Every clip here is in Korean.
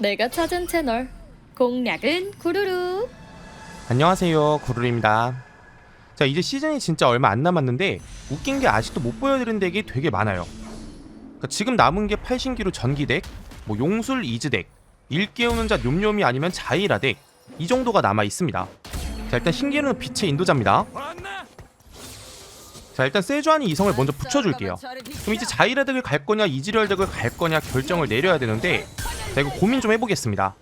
내가 찾은 채널. 공략은 구루루. 안녕하세요. 구루입니다. 자 이제 시즌이 진짜 얼마 안 남았는데 웃긴 게 아직도 못 보여드린 덱이 되게 많아요. 그러니까 지금 남은 게 팔신기루 전기덱 뭐 용술 이즈덱 일깨우는 자 뇸뇸이 아니면 자이라 덱 이 정도가 남아 있습니다. 자 일단 신기루는 빛의 인도자입니다. 자 일단 세주안이 이성을 먼저 붙여줄게요. 그럼 이제 자이라 덱을 갈 거냐 이즈리얼 덱을 갈 거냐 결정을 내려야 되는데 자 이거 고민 좀 해보겠습니다.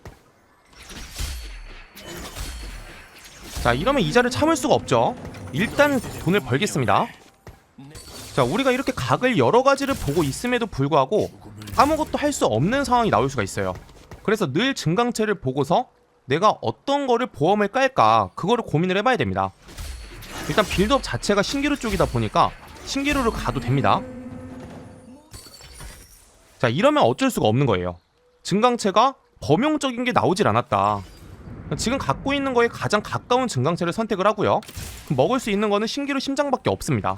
자 이러면 이자를 참을 수가 없죠. 일단 돈을 벌겠습니다. 자 우리가 이렇게 각을 여러 가지를 보고 있음에도 불구하고 아무것도 할 수 없는 상황이 나올 수가 있어요. 그래서 늘 증강체를 보고서 내가 어떤 거를 보험을 깔까 그거를 고민을 해봐야 됩니다. 일단 빌드업 자체가 신기루 쪽이다 보니까 신기루를 가도 됩니다. 자 이러면 어쩔 수가 없는 거예요 증강체가 범용적인 게 나오질 않았다 지금 갖고 있는 거에 가장 가까운 증강체를 선택을 하고요. 먹을 수 있는 거는 신기루 심장밖에 없습니다.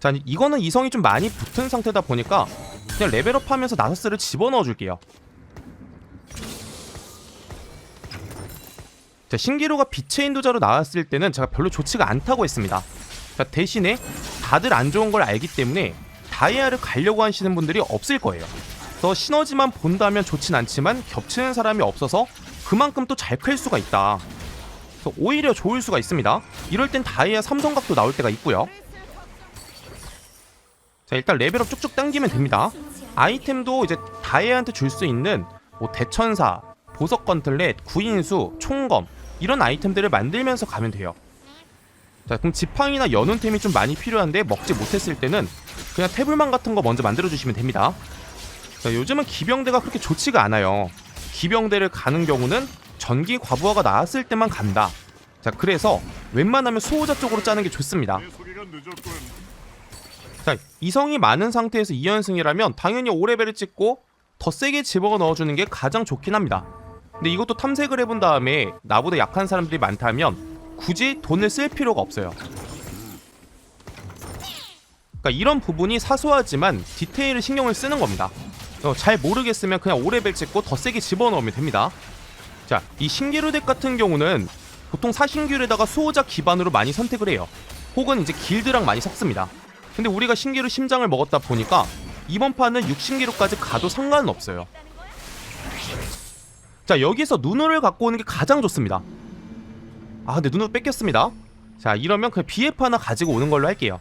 자, 이거는 이성이 좀 많이 붙은 상태다 보니까 그냥 레벨업하면서 나서스를 집어넣어 줄게요. 자, 신기루가 빛의 인도자로 나왔을 때는 제가 별로 좋지가 않다고 했습니다. 자, 대신에 다들 안 좋은 걸 알기 때문에 다이아를 가려고 하시는 분들이 없을 거예요. 그래서 시너지만 본다면 좋진 않지만 겹치는 사람이 없어서 그만큼 또 잘 클 수가 있다. 오히려 좋을 수가 있습니다. 이럴 땐 다이아 삼성각도 나올 때가 있고요. 자 일단 레벨업 쭉쭉 당기면 됩니다. 아이템도 이제 다이아한테 줄 수 있는 뭐 대천사, 보석 건틀렛, 구인수, 총검 이런 아이템들을 만들면서 가면 돼요. 자 그럼 지팡이나 연운템이 좀 많이 필요한데 먹지 못했을 때는 그냥 태블망 같은 거 먼저 만들어 주시면 됩니다. 자 요즘은 기병대가 그렇게 좋지가 않아요. 기병대를 가는 경우는 전기 과부하가 나왔을 때만 간다. 자, 그래서 웬만하면 수호자 쪽으로 짜는 게 좋습니다. 자, 이성이 많은 상태에서 2연승이라면 당연히 5레벨을 찍고 더 세게 집어 넣어주는 게 가장 좋긴 합니다. 근데 이것도 탐색을 해본 다음에 나보다 약한 사람들이 많다면 굳이 돈을 쓸 필요가 없어요. 그러니까 이런 부분이 사소하지만 디테일을 신경을 쓰는 겁니다. 어, 잘 모르겠으면 그냥 5레벨 찍고 더 세게 집어넣으면 됩니다. 자, 이 신기루 덱 같은 경우는 보통 사신기루에다가 수호자 기반으로 많이 선택을 해요. 혹은 이제 길드랑 많이 섞습니다. 근데 우리가 신기루 심장을 먹었다 보니까 이번 판은 6신기루까지 가도 상관은 없어요. 자, 여기서 누누를 갖고 오는 게 가장 좋습니다. 아, 근데 누누 뺏겼습니다. 자, 이러면 그냥 BF 하나 가지고 오는 걸로 할게요.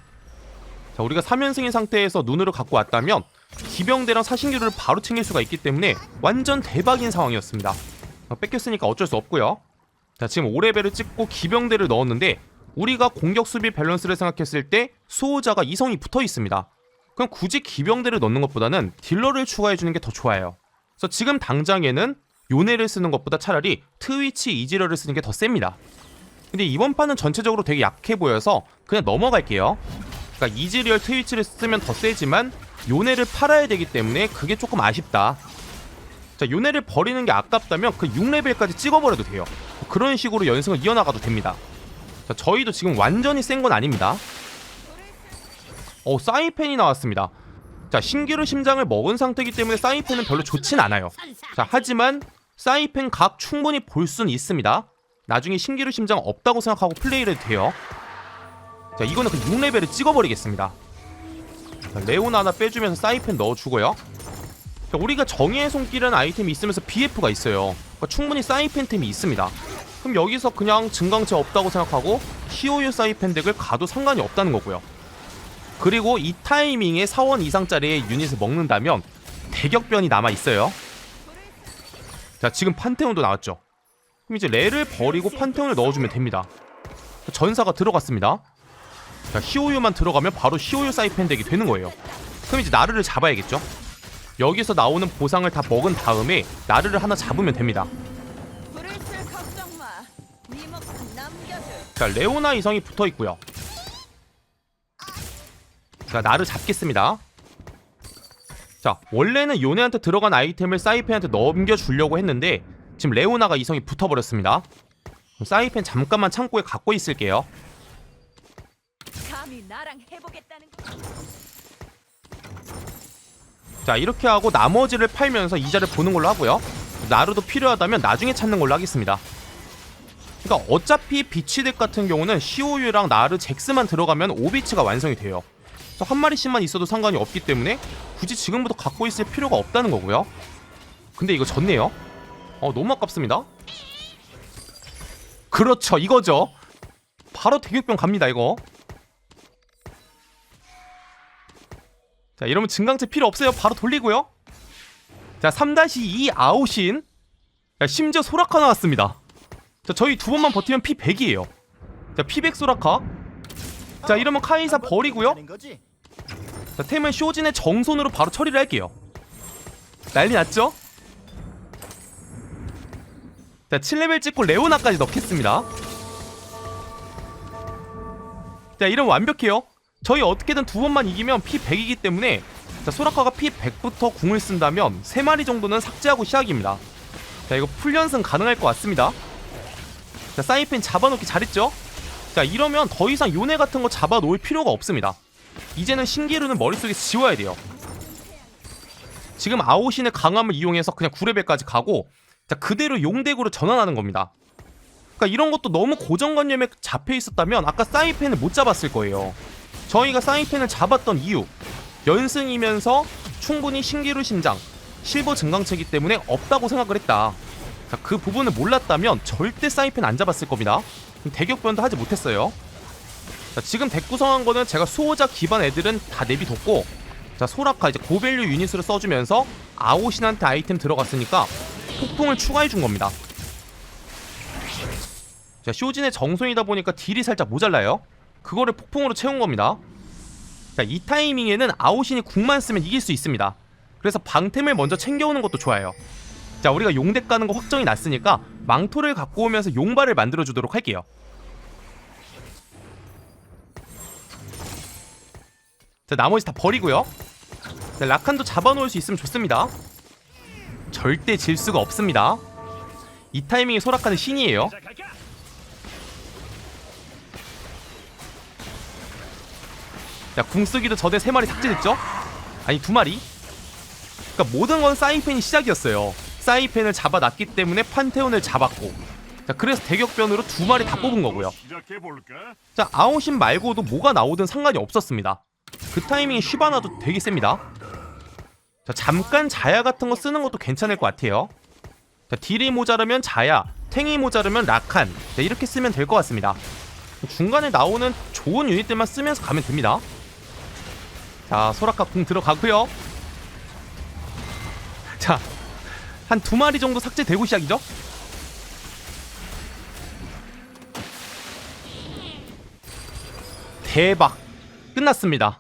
자, 우리가 3연승인 상태에서 누누를 갖고 왔다면 기병대랑 사신기루를 바로 챙길 수가 있기 때문에 완전 대박인 상황이었습니다. 어, 뺏겼으니까 어쩔 수 없고요. 자 지금 5레벨을 찍고 기병대를 넣었는데 우리가 공격 수비 밸런스를 생각했을 때 수호자가 이성이 붙어 있습니다. 그럼 굳이 기병대를 넣는 것보다는 딜러를 추가해 주는 게 더 좋아요. 그래서 지금 당장에는 요네를 쓰는 것보다 차라리 트위치 이지러를 쓰는 게 더 셉니다. 근데 이번 판은 전체적으로 되게 약해 보여서 그냥 넘어갈게요. 그러니까 이지리얼 트위치를 쓰면 더 세지만 요네를 팔아야 되기 때문에 그게 조금 아쉽다. 자, 요네를 버리는 게 아깝다면 그 6레벨까지 찍어버려도 돼요. 그런 식으로 연승을 이어나가도 됩니다. 자, 저희도 지금 완전히 센 건 아닙니다. 어, 사이펜이 나왔습니다. 자, 신기루 심장을 먹은 상태이기 때문에 사이펜은 별로 좋진 않아요. 자, 하지만 사이펜 각 충분히 볼 수는 있습니다. 나중에 신기루 심장 없다고 생각하고 플레이를 해도 돼요. 자, 이거는 그 6레벨을 찍어버리겠습니다. 자, 레오나 하나 빼주면서 사이펜 넣어주고요. 자, 우리가 정의의 손길이라는 아이템이 있으면서 BF가 있어요. 그러니까 충분히 사이펜템이 있습니다. 그럼 여기서 그냥 증강체 없다고 생각하고 히오유 사이펜 덱을 가도 상관이 없다는 거고요. 그리고 이 타이밍에 4원 이상짜리의 유닛을 먹는다면 대격변이 남아 있어요. 자, 지금 판테온도 나왔죠. 그럼 이제 레를 버리고 판테온을 넣어주면 됩니다. 전사가 들어갔습니다. 자, 히오유만 들어가면 바로 히오유 사이펜 덱이 되는 거예요. 그럼 이제 나르를 잡아야겠죠? 여기서 나오는 보상을 다 먹은 다음에 나르를 하나 잡으면 됩니다. 마. 네. 자, 레오나 이성이 붙어 있고요. 자, 나를 잡겠습니다. 자, 원래는 요네한테 들어간 아이템을 사이펜한테 넘겨주려고 했는데 지금 레오나가 이성이 붙어버렸습니다. 사이펜 잠깐만 창고에 갖고 있을게요. 나랑 해보겠다는 거. 자, 이렇게 하고 나머지를 팔면서 이자를 보는 걸로 하고요. 나루도 필요하다면 나중에 찾는 걸로 하겠습니다. 그러니까 어차피 비치덱 같은 경우는 시오유랑 나르 잭스만 들어가면 오비치가 완성이 돼요. 그래서 한 마리씩만 있어도 상관이 없기 때문에 굳이 지금부터 갖고 있을 필요가 없다는 거고요. 근데 이거 졌네요. 어 너무 아깝습니다. 그렇죠 이거죠. 바로 대격변 갑니다 이거. 자 이러면 증강체 필요 없어요. 바로 돌리고요. 자 3-2 아웃인. 야, 심지어 소라카 나왔습니다. 자 저희 두 번만 버티면 피 100이에요. 자 피백 소라카. 자 이러면 카이사 버리고요. 자 템은 쇼진의 정손으로 바로 처리를 할게요. 난리 났죠? 자 7레벨 찍고 레오나까지 넣겠습니다. 자 이러면 완벽해요. 저희 어떻게든 두 번만 이기면 피 100이기 때문에 자 소라카가 피 100부터 궁을 쓴다면 3마리 정도는 삭제하고 시작입니다. 자 이거 풀연승 가능할 것 같습니다. 자 사이펜 잡아놓기 잘했죠? 자 이러면 더 이상 요네 같은 거 잡아놓을 필요가 없습니다. 이제는 신기루는 머릿속에 지워야 돼요. 지금 아오신의 강함을 이용해서 그냥 9레벨까지 가고 자 그대로 용덱으로 전환하는 겁니다. 그러니까 이런 것도 너무 고정관념에 잡혀 있었다면 아까 사이펜을 못 잡았을 거예요. 저희가 사이펜을 잡았던 이유 연승이면서 충분히 신기루 신장 실버 증강체이기 때문에 없다고 생각을 했다. 자, 그 부분을 몰랐다면 절대 사이펜 안 잡았을 겁니다. 대격변도 하지 못했어요. 자, 지금 덱 구성한 거는 제가 수호자 기반 애들은 다 내비뒀고 자 소라카 이제 고밸류 유닛으로 써주면서 아오신한테 아이템 들어갔으니까 폭풍을 추가해 준 겁니다. 자 쇼진의 정손이다 보니까 딜이 살짝 모자라요. 그거를 폭풍으로 채운 겁니다. 자 이 타이밍에는 아오신이 궁만 쓰면 이길 수 있습니다. 그래서 방템을 먼저 챙겨오는 것도 좋아요. 자 우리가 용덱 가는 거 확정이 났으니까 망토를 갖고 오면서 용발을 만들어 주도록 할게요. 자 나머지 다 버리고요. 자, 라칸도 잡아놓을 수 있으면 좋습니다. 절대 질 수가 없습니다. 이 타이밍에 소라카는 신이에요. 자, 궁쓰기도 저대 3마리 삭제됐죠? 아니, 2마리? 그러니까 모든 건 사이펜이 시작이었어요. 사이펜을 잡아놨기 때문에 판테온을 잡았고 자, 그래서 대격변으로 2마리 다 뽑은 거고요. 자, 아오신 말고도 뭐가 나오든 상관이 없었습니다. 그 타이밍에 쉬바나도 되게 셉니다. 자, 잠깐 자야 같은 거 쓰는 것도 괜찮을 것 같아요. 자, 딜이 모자르면 자야, 탱이 모자르면 라칸. 자, 이렇게 쓰면 될 것 같습니다. 중간에 나오는 좋은 유닛들만 쓰면서 가면 됩니다. 자, 소라카 궁 들어가고요. 자, 한 두 마리 정도 삭제되고 시작이죠? 대박. 끝났습니다.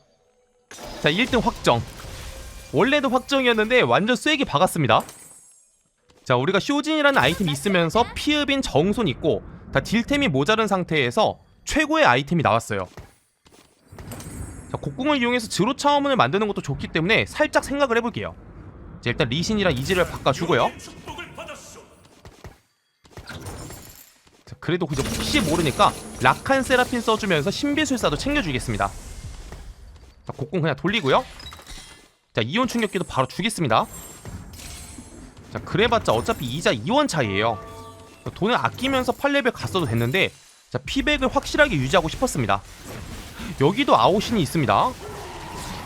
자 1등 확정. 원래도 확정이었는데 완전 쐐기 박았습니다. 자 우리가 쇼진이라는 아이템이 있으면서 피읍인 정손 있고 다 딜템이 모자른 상태에서 최고의 아이템이 나왔어요 자 곡궁을 이용해서 드로 차원문을 만드는 것도 좋기 때문에 살짝 생각을 해볼게요 자 일단 리신이랑 이지를 바꿔주고요 자, 그래도 그저 혹시 모르니까 락한 세라핀 써주면서 신비술사도 챙겨주겠습니다. 자, 곡궁 그냥 돌리고요. 자, 이온 충격기도 바로 주겠습니다. 자, 그래봤자 어차피 이자 2원 차이에요. 돈을 아끼면서 8레벨 갔어도 됐는데 자, 피백을 확실하게 유지하고 싶었습니다. 여기도 아웃신이 있습니다.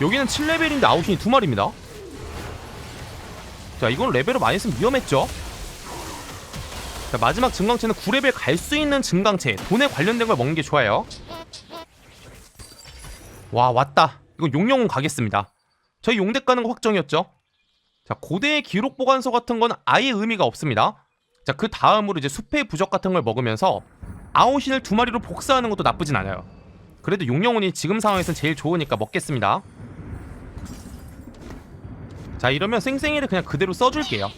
여기는 7레벨인데 아웃신이 두 마리입니다. 자, 이건 레벨을 많이 쓰면 위험했죠. 자, 마지막 증강체는 9레벨 갈 수 있는 증강체. 돈에 관련된 걸 먹는 게 좋아요. 와 왔다. 이거 용영은 가겠습니다. 저희 용덱 가는 거 확정이었죠? 자 고대의 기록 보관소 같은 건 아예 의미가 없습니다. 자 그 다음으로 이제 숲의 부적 같은 걸 먹으면서 아웃신을 두 마리로 복사하는 것도 나쁘진 않아요 그래도 용영운이 지금 상황에선 제일 좋으니까 먹겠습니다 자 이러면 쌩쌩이를 그냥 그대로 써줄게요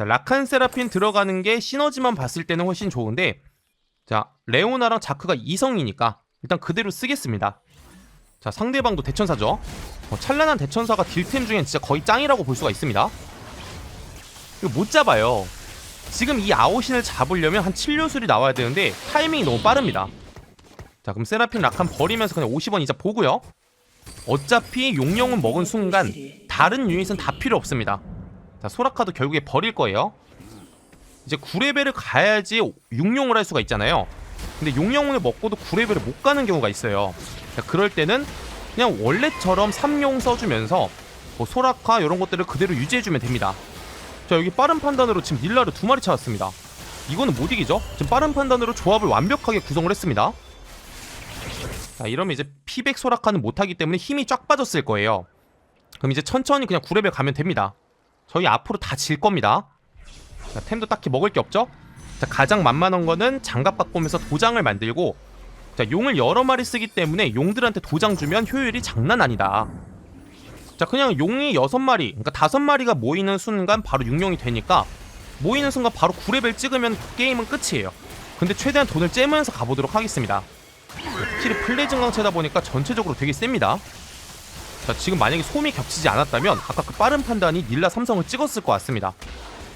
자, 라칸 세라핀 들어가는 게 시너지만 봤을 때는 훨씬 좋은데 자, 레오나랑 자크가 이성이니까 일단 그대로 쓰겠습니다. 자, 상대방도 대천사죠. 어, 찬란한 대천사가 딜템 중엔 진짜 거의 짱이라고 볼 수가 있습니다. 이거 못 잡아요. 지금 이 아오신을 잡으려면 한 7요술이 나와야 되는데 타이밍이 너무 빠릅니다. 자, 그럼 세라핀 라칸 버리면서 그냥 50원 이자 보고요. 어차피 용령은 먹은 순간 다른 유닛은 다 필요 없습니다. 자 소라카도 결국에 버릴 거예요. 이제 9레벨을 가야지 육룡을 할 수가 있잖아요. 근데 용영을 먹고도 9레벨을 못 가는 경우가 있어요. 자, 그럴 때는 그냥 원래처럼 3용 써주면서 뭐 소라카 이런 것들을 그대로 유지해주면 됩니다. 자 여기 빠른 판단으로 지금 닐라를 두 마리 찾았습니다. 이거는 못 이기죠? 지금 빠른 판단으로 조합을 완벽하게 구성을 했습니다 자 이러면 이제 피백 소라카는 못하기 때문에 힘이 쫙 빠졌을 거예요. 그럼 이제 천천히 그냥 9레벨 가면 됩니다. 저희 앞으로 다 질 겁니다. 자, 템도 딱히 먹을 게 없죠? 자 가장 만만한 거는 장갑 오면서 도장을 만들고 자 용을 여러 마리 쓰기 때문에 용들한테 도장 주면 효율이 장난 아니다. 자 그냥 용이 여섯 마리 그러니까 다섯 마리가 모이는 순간 바로 6용이 되니까 모이는 순간 바로 9레벨 찍으면 게임은 끝이에요. 근데 최대한 돈을 째면서 가보도록 하겠습니다 확실히 플레이 증강체다 보니까 전체적으로 되게 셉니다. 자 지금 만약에 솜이 겹치지 않았다면 아까 그 빠른 판단이 닐라 삼성을 찍었을 것 같습니다.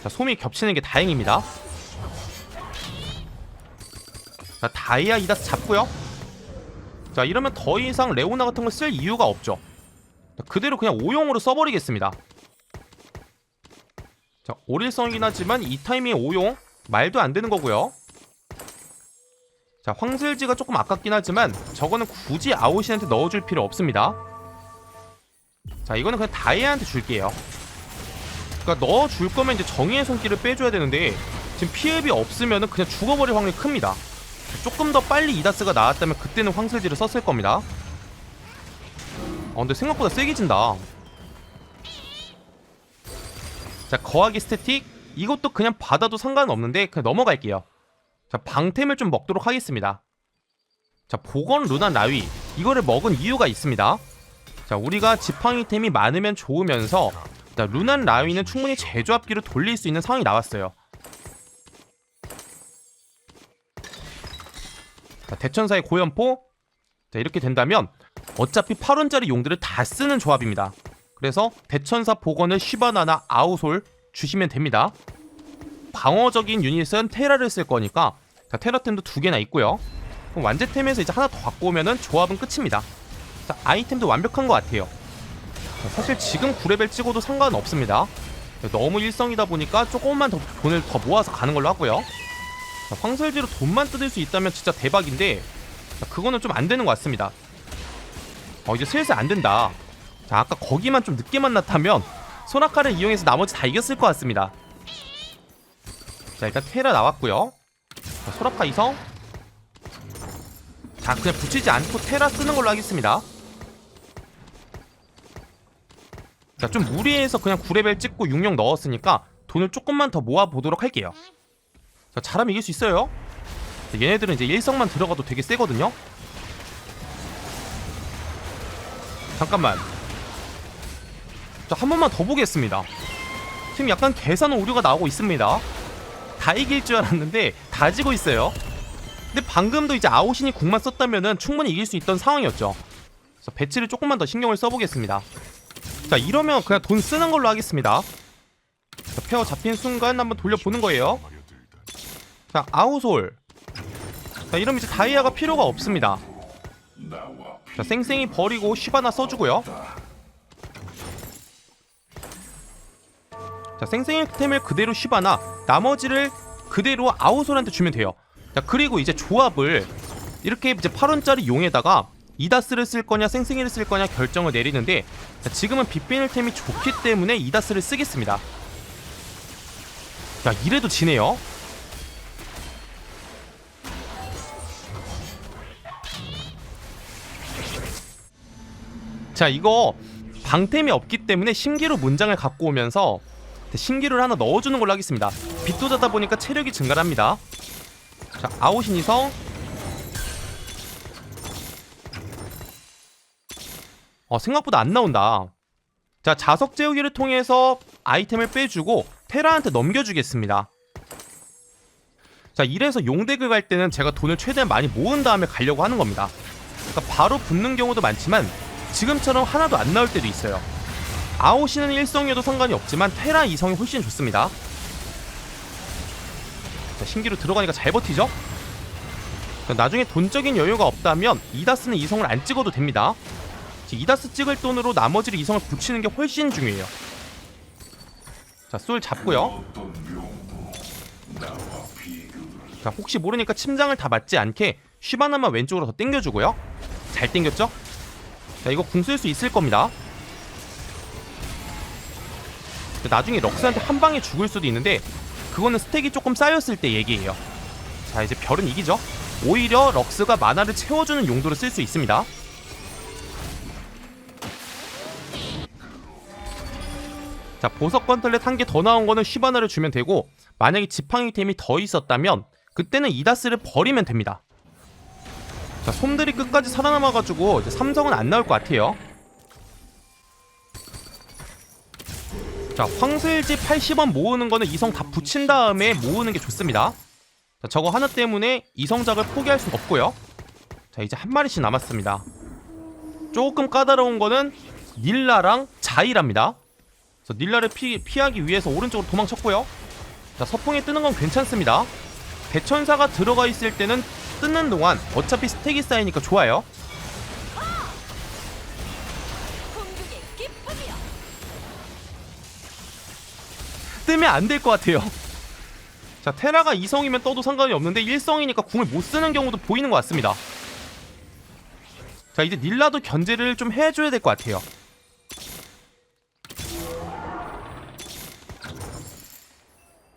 자 솜이 겹치는 게 다행입니다. 자 다이아 이다스 잡고요. 자 이러면 더 이상 레오나 같은 걸 쓸 이유가 없죠. 자, 그대로 그냥 오용으로 써버리겠습니다. 자 오릴성이긴 하지만 이 타이밍에 오용 말도 안 되는 거고요 자 황슬지가 조금 아깝긴 하지만 저거는 굳이 아오신한테 넣어줄 필요 없습니다. 자 이거는 그냥 다이아한테 줄게요. 그러니까 넣어줄 거면 이제 정의의 손길을 빼줘야 되는데 지금 피해비 없으면은 그냥 죽어버릴 확률이 큽니다. 조금 더 빨리 이다스가 나왔다면 그때는 황슬지를 썼을 겁니다. 어 근데 생각보다 세게 진다. 자 거하기 스태틱. 이것도 그냥 받아도 상관없는데 그냥 넘어갈게요 자 방템을 좀 먹도록 하겠습니다. 자 보건 루나 나위. 이거를 먹은 이유가 있습니다. 자 우리가 지팡이템이 많으면 좋으면서 자 루난 라위는 충분히 제조합기로 돌릴 수 있는 상황이 나왔어요. 자 대천사의 고연포. 자 이렇게 된다면 어차피 8원짜리 용들을 다 쓰는 조합입니다. 그래서 대천사 복원을 시바나나 아우솔 주시면 됩니다 방어적인 유닛은 테라를 쓸 거니까 자 테라템도 두 개나 있고요. 그럼 완제템에서 이제 하나 더 갖고 오면은 조합은 끝입니다. 자 아이템도 완벽한 것 같아요. 자, 사실 지금 9레벨 찍어도 상관없습니다. 너무 일성이다 보니까 조금만 더 돈을 더 모아서 가는 걸로 하고요. 자, 황설지로 돈만 뜯을 수 있다면 진짜 대박인데 자, 그거는 좀 안 되는 것 같습니다. 어 이제 슬슬 안 된다. 자 아까 거기만 좀 늦게 만났다면 소나카를 이용해서 나머지 다 이겼을 것 같습니다 자 일단 테라 나왔고요. 자, 소라카 이성. 자 그냥 붙이지 않고 테라 쓰는 걸로 하겠습니다. 자 좀 무리해서 그냥 9레벨 찍고 6령 넣었으니까 돈을 조금만 더 모아보도록 할게요. 자 잘하면 이길 수 있어요. 자, 얘네들은 이제 일성만 들어가도 되게 세거든요. 잠깐만. 자 한 번만 더 보겠습니다. 지금 약간 계산 오류가 나오고 있습니다 다 이길 줄 알았는데 다 지고 있어요. 근데 방금도 이제 아오신이 궁만 썼다면은 충분히 이길 수 있던 상황이었죠. 그래서 배치를 조금만 더 신경을 써보겠습니다. 자 이러면 그냥 돈 쓰는 걸로 하겠습니다. 자, 페어 잡힌 순간 한번 돌려보는 거예요. 자 아우솔. 자 이러면 이제 다이아가 필요가 없습니다. 자 쌩쌩이 버리고 쉬바나 써주고요 자 쌩쌩이 템을 그대로 쉬바나 나머지를 그대로 아우솔한테 주면 돼요. 자 그리고 이제 조합을 이렇게 이제 8원짜리 용에다가 이다스를 쓸 거냐 쌩쌩이를 쓸 거냐 결정을 내리는데 자, 지금은 빗비닐 템이 좋기 때문에 이다스를 쓰겠습니다. 자 이래도 지네요? 자 이거 방템이 없기 때문에 신기루 문장을 갖고 오면서 신기루를 하나 넣어주는 걸로 하겠습니다. 빗도자다 보니까 체력이 증가합니다. 자 아오신 이성. 어 생각보다 안 나온다. 자 자석 재우기를 통해서 아이템을 빼주고 테라한테 넘겨주겠습니다. 자 이래서 용덱을 갈 때는 제가 돈을 최대한 많이 모은 다음에 가려고 하는 겁니다. 그러니까 바로 붙는 경우도 많지만 지금처럼 하나도 안 나올 때도 있어요 아오시는 일성이어도 상관이 없지만 테라 이성이 훨씬 좋습니다. 자 신기로 들어가니까 잘 버티죠? 자, 나중에 돈적인 여유가 없다면 이다스는 이성을 안 찍어도 됩니다. 이다스 찍을 돈으로 나머지를 이성을 붙이는 게 훨씬 중요해요. 자술 잡고요. 자 혹시 모르니까 침장을 다 맞지 않게 쉬바나만 왼쪽으로 더 당겨주고요. 잘 당겼죠? 자 이거 궁 쓸 수 있을 겁니다 나중에 럭스한테 한 방에 죽을 수도 있는데 그거는 스택이 조금 쌓였을 때 얘기예요. 자 이제 별은 이기죠. 오히려 럭스가 마나를 채워주는 용도로 쓸 수 있습니다. 자 보석 건틀렛 한 개 더 나온 거는 쉬바나를 주면 되고 만약에 지팡이템이 더 있었다면 그때는 이다스를 버리면 됩니다. 자 솜들이 끝까지 살아남아가지고 이제 삼성은 안 나올 것 같아요 자 황슬지 80원 모으는 거는 이성 다 붙인 다음에 모으는 게 좋습니다. 자 저거 하나 때문에 이성작을 포기할 순 없고요. 자 이제 한 마리씩 남았습니다. 조금 까다로운 거는 닐라랑 자이랍니다. 그래서 닐라를 피, 피하기 위해서 오른쪽으로 도망쳤고요. 자 서풍에 뜨는 건 괜찮습니다. 대천사가 들어가 있을 때는 뜯는 동안 어차피 스택이 쌓이니까 좋아요 뜨면 안 될 것 같아요. 자 테라가 2성이면 떠도 상관이 없는데 1성이니까 궁을 못 쓰는 경우도 보이는 것 같습니다. 자 이제 닐라도 견제를 좀 해줘야 될 것 같아요.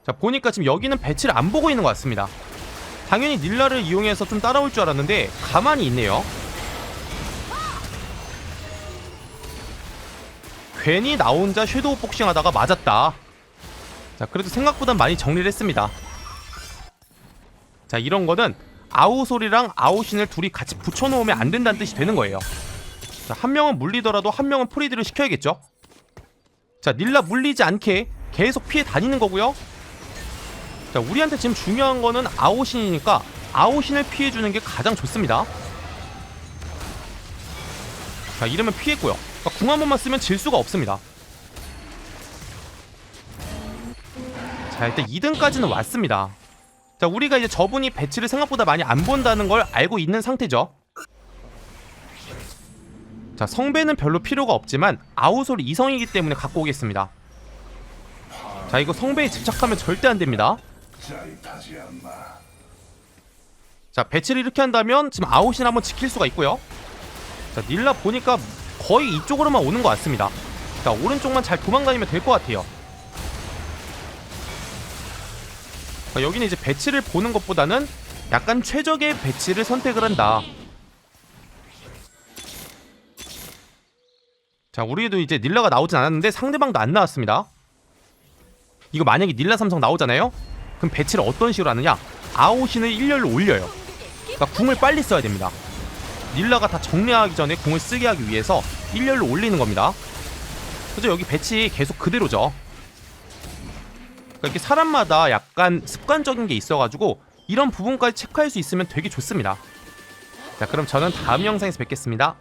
자 보니까 지금 여기는 배치를 안 보고 있는 것 같습니다. 당연히 닐라를 이용해서 좀 따라올 줄 알았는데 가만히 있네요. 괜히 나 혼자 섀도우 복싱 하다가 맞았다. 자 그래도 생각보다 많이 정리를 했습니다. 자 이런 거는 아우솔이랑 아우신을 둘이 같이 붙여놓으면 안 된다는 뜻이 되는 거예요. 자 한 명은 물리더라도 한 명은 프리드를 시켜야겠죠? 자 닐라 물리지 않게 계속 피해 다니는 거고요. 자 우리한테 지금 중요한 거는 아우신이니까 아우신을 피해주는 게 가장 좋습니다. 자 이러면 피했고요. 그러니까 궁 한 번만 쓰면 질 수가 없습니다 자 일단 2등까지는 왔습니다. 자 우리가 이제 저분이 배치를 생각보다 많이 안 본다는 걸 알고 있는 상태죠. 자 성배는 별로 필요가 없지만 아우솔이 이성이기 때문에 갖고 오겠습니다. 자 이거 성배에 집착하면 절대 안 됩니다. 자 배치를 이렇게 한다면 지금 아웃신 한번 지킬 수가 있고요. 자 닐라 보니까 거의 이쪽으로만 오는 것 같습니다. 자 오른쪽만 잘 도망다니면 될 것 같아요 여기는 이제 배치를 보는 것보다는 약간 최적의 배치를 선택을 한다. 자, 우리도 이제 닐라가 나오진 않았는데 상대방도 안 나왔습니다. 이거 만약에 닐라 삼성 나오잖아요? 그럼 배치를 어떤 식으로 하느냐? 아웃신을 1열로 올려요. 그러니까 궁을 빨리 써야 됩니다. 닐라가 다 정리하기 전에 궁을 쓰게 하기 위해서 1열로 올리는 겁니다. 그죠? 여기 배치 계속 그대로죠. 그러니까 이렇게 사람마다 약간 습관적인 게 있어가지고 이런 부분까지 체크할 수 있으면 되게 좋습니다. 자 그럼 저는 다음 영상에서 뵙겠습니다.